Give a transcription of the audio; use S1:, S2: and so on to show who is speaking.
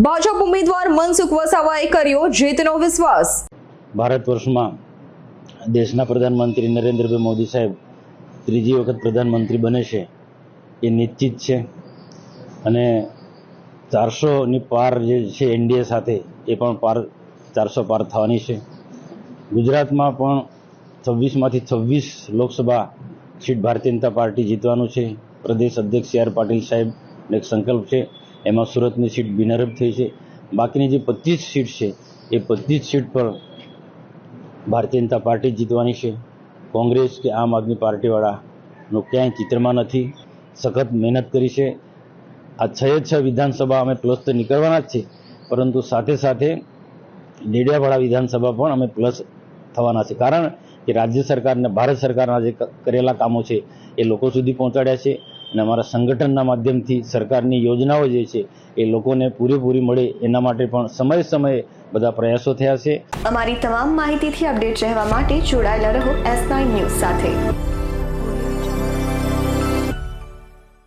S1: ભાજપ ઉમેદવાર મનસુખ વસાવાએ કર્યો જીતનો વિશ્વાસ.
S2: ભારત વર્ષમાં દેશના પ્રધાનમંત્રી નરેન્દ્રભાઈ મોદી સાહેબ ત્રીજી વખત પ્રધાનમંત્રી બને છે એ નિશ્ચિત છે. અને ચારસોની પાર જે છે એનડીએ સાથે એ પણ પાર ચારસો પાર થવાની છે. ગુજરાતમાં પણ છવ્વીસમાંથી છવ્વીસ લોકસભા સીટ ભારતીય જનતા પાર્ટી જીતવાનું છે. પ્રદેશ અધ્યક્ષ સી આર પાટીલ સાહેબ એક સંકલ્પ છે. એમાં સુરતની સીટ બિનહરફ થઈ છે. બાકીની જે પચીસ સીટ છે, એ પચીસ સીટ પર ભારતીય જનતા પાર્ટી જીતવાની છે. કોંગ્રેસ કે આમ આદમી પાર્ટીવાળાનું ક્યાંય ચિત્રમાં નથી. સખત મહેનત કરી છે. આ છ છ વિધાનસભા અમે પ્લસ તો નીકળવાના જ છે, પરંતુ સાથે સાથે ડેડિયાપાડા વિધાનસભા પણ અમે પ્લસ થવાના છે. કારણ કે રાજ્ય સરકારને, ભારત સરકારના જે કરેલા કામો છે, એ લોકો સુધી પહોંચાડ્યા છે. અને અમારા સંગઠનના માધ્યમથી સરકારની યોજનાઓ જે છે, એ લોકોને પૂરેપૂરી મળે એના માટે પણ સમયે સમયે બધા પ્રયાસો થયા છે.
S3: અમારી તમામ માહિતીથી અપડેટ રહેવા માટે જોડાયેલા રહો એસ ન્યૂઝ સાથે.